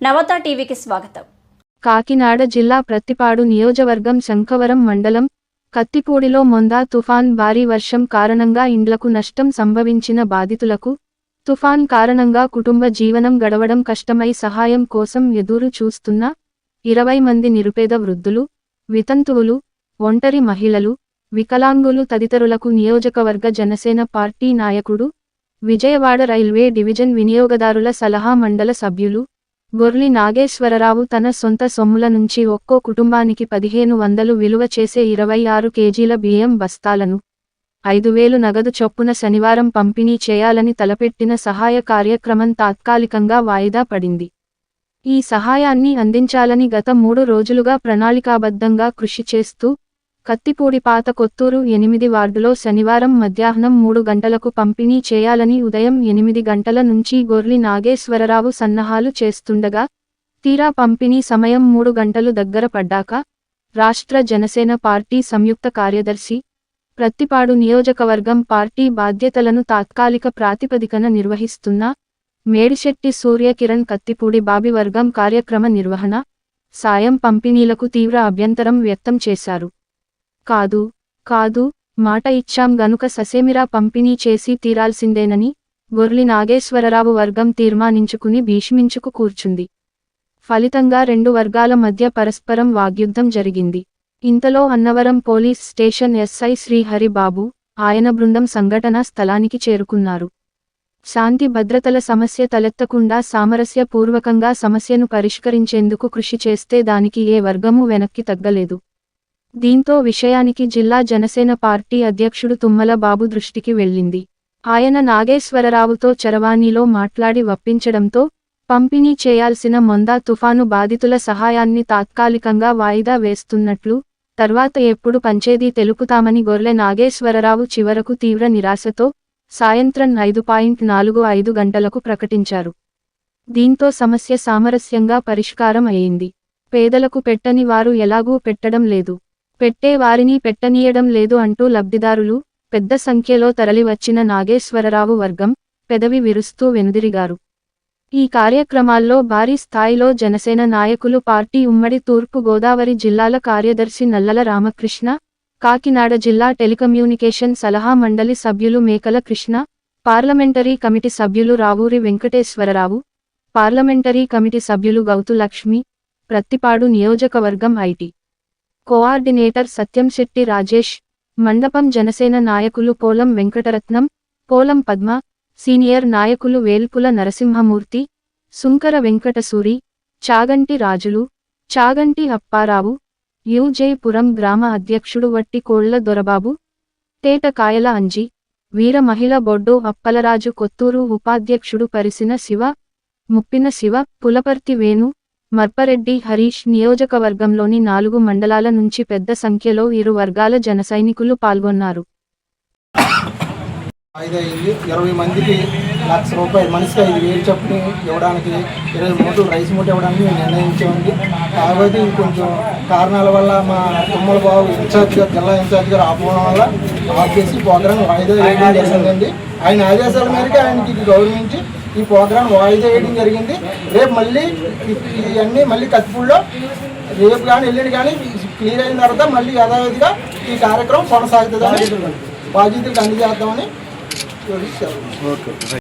నవత టీవీకి స్వాగతం. కాకినాడ జిల్లా ప్రత్తిపాడు నియోజకవర్గం శంఖవరం మండలం కత్తిపూడిలో మొందా తుఫాన్ భారీ వర్షం కారణంగా ఇండ్లకు నష్టం సంభవించిన బాధితులకు తుఫాన్ కారణంగా కుటుంబ జీవనం గడవడం కష్టమై సహాయం కోసం ఎదురు చూస్తున్న ఇరవై మంది నిరుపేద వృద్ధులు వితంతువులు ఒంటరి మహిళలు వికలాంగులు తదితరులకు నియోజకవర్గ జనసేన పార్టీ నాయకుడు విజయవాడ రైల్వే డివిజన్ వినియోగదారుల సలహా మండల సభ్యులు బొర్లి నాగేశ్వరరావు తన సొంత సొమ్ముల నుంచి ఒక్కో కుటుంబానికి పదిహేను వందలు విలువ చేసే ఇరవై ఆరు కేజీల బియ్యం బస్తాలను ఐదు వేలు నగదు చొప్పున శనివారం పంపిణీ చేయాలని తలపెట్టిన సహాయ కార్యక్రమం తాత్కాలికంగా వాయిదా పడింది. ఈ సహాయాన్ని అందించాలని గత మూడు రోజులుగా ప్రణాళికాబద్ధంగా కృషి చేస్తూ కత్తిపూడి పాత కొత్తూరు ఎనిమిది వార్డులో శనివారం మధ్యాహ్నం మూడు గంటలకు పంపిణీ చేయాలని ఉదయం ఎనిమిది గంటల నుంచి గొర్లి నాగేశ్వరరావు సన్నాహాలు చేస్తుండగా తీరా పంపిణీ సమయం మూడు గంటలు దగ్గర పడ్డాక రాష్ట్ర జనసేన పార్టీ సంయుక్త కార్యదర్శి ప్రత్తిపాడు నియోజకవర్గం పార్టీ బాధ్యతలను తాత్కాలిక ప్రాతిపదికన నిర్వహిస్తున్న మేడిశెట్టి సూర్యకిరణ్ కత్తిపూడి బాబి వర్గం కార్యక్రమ నిర్వహణ సాయం పంపిణీలకు తీవ్ర అభ్యంతరం వ్యక్తం చేశారు. కాదు కాదు మాట ఇచ్చాం గనుక ససేమిరా పంపిణీ చేసి తీరాల్సిందేనని గొర్లి నాగేశ్వరరావు వర్గం తీర్మానించుకుని భీష్మించుకు కూర్చుంది. ఫలితంగా రెండు వర్గాల మధ్య పరస్పరం వాగ్యుద్ధం జరిగింది. ఇంతలో Annavaram police station SI Srihari Babu ఆయన బృందం సంఘటనా స్థలానికి చేరుకున్నారు. శాంతి భద్రతల సమస్య తలెత్తకుండా సామరస్యపూర్వకంగా సమస్యను పరిష్కరించేందుకు కృషి చేస్తే దానికి ఏ వర్గమూ వెనక్కి తగ్గలేదు. దీంతో విషయానికి జిల్లా జనసేన పార్టీ అధ్యక్షుడు తుమ్మల బాబు దృష్టికి వెళ్ళింది. ఆయన నాగేశ్వరరావుతో చరవాణిలో మాట్లాడి వప్పించడంతో పంపిణీ చేయాల్సిన మొందా తుఫాను బాధితుల సహాయాన్ని తాత్కాలికంగా వాయిదా వేస్తున్నట్లు తర్వాత ఎప్పుడు పంచేది తెలుపుతామని గొర్లె నాగేశ్వరరావు చివరకు తీవ్ర నిరాశతో సాయంత్రం ఐదు పాయింట్ నాలుగు ఐదు గంటలకు ప్రకటించారు. దీంతో సమస్య సామరస్యంగా పరిష్కారం అయింది. పేదలకు పెట్టని వారు ఎలాగూ పెట్టడం లేదు. పెట్టే వారిని పెట్టనీయడం లేదు అంటూ లబ్ధిదారులు పెద్ద సంఖ్యలో తరలివచ్చిన నాగేశ్వరరావు వర్గం పెదవి విరుస్తూ వెనుదిరిగారు. ఈ కార్యక్రమాల్లో భారీ స్థాయిలో జనసేన నాయకులు పార్టీ ఉమ్మడి తూర్పు గోదావరి జిల్లాల కార్యదర్శి నల్లల రామకృష్ణ కాకినాడ జిల్లా టెలికమ్యూనికేషన్ సలహా మండలి సభ్యులు మేకల కృష్ణ పార్లమెంటరీ కమిటీ సభ్యులు రావూరి వెంకటేశ్వరరావు పార్లమెంటరీ కమిటీ సభ్యులు గౌతు లక్ష్మి ప్రత్తిపాడు నియోజకవర్గం ఐటి కోఆర్డినేటర్ సత్యంశెట్టి రాజేష్ మండపం జనసేన నాయకులు పోలం వెంకటరత్నం పోలం పద్మ సీనియర్ నాయకులు వేల్పుల నరసింహమూర్తి సుంకర వెంకటసూరి చాగంటి రాజులు చాగంటి అప్పారావు యూజయపురం గ్రామ అధ్యక్షుడు వట్టి కోళ్ళ దొరబాబు తేట కాయల అంజి వీర మహిళ బొడ్డు అప్పలరాజు కొత్తూరు ఉపాధ్యక్షుడు పరిసిన శివ ముప్పిన శివ పులపర్తి వేణు మర్పరెడ్డి హరీష్ నియోజకవర్గంలోని నాలుగు మండలాల నుంచి పెద్ద సంఖ్యలో ఇరు వర్గాల జనసైనికులు పాల్గొన్నారు. ఐదు ఇరవై మందికి లక్ష రూపాయలు మనిషికి ఐదు వేలు చొప్పున ఇవ్వడానికి ఇరవై మూటలు రైస్ మూట ఇవ్వడానికి మేము నిర్ణయించామండి. కాకపోతే కొంచెం కారణాల వల్ల మా తుమ్మల బాబు ఇన్ఛార్జ్ గారు జిల్లా ఇన్ఛార్జ్ గారు రాకపోవడం వల్ల ఆఫ్ చేసి ప్రోగ్రాం వాయిదా వేయడం జరిగిందండి. ఆయన ఆదేశాల మేరకు ఆయనకి గౌరవించి ఈ ప్రోగ్రాం వాయిదా వేయడం జరిగింది. రేపు మళ్ళీ ఇవన్నీ మళ్ళీ కత్తిపూడిలో రేపు కానీ ఎల్లుండి కానీ క్లియర్ అయిన తర్వాత మళ్ళీ యథావిధిగా ఈ కార్యక్రమం కొనసాగుతుందని బాధ్యతలకు అందజేద్దామని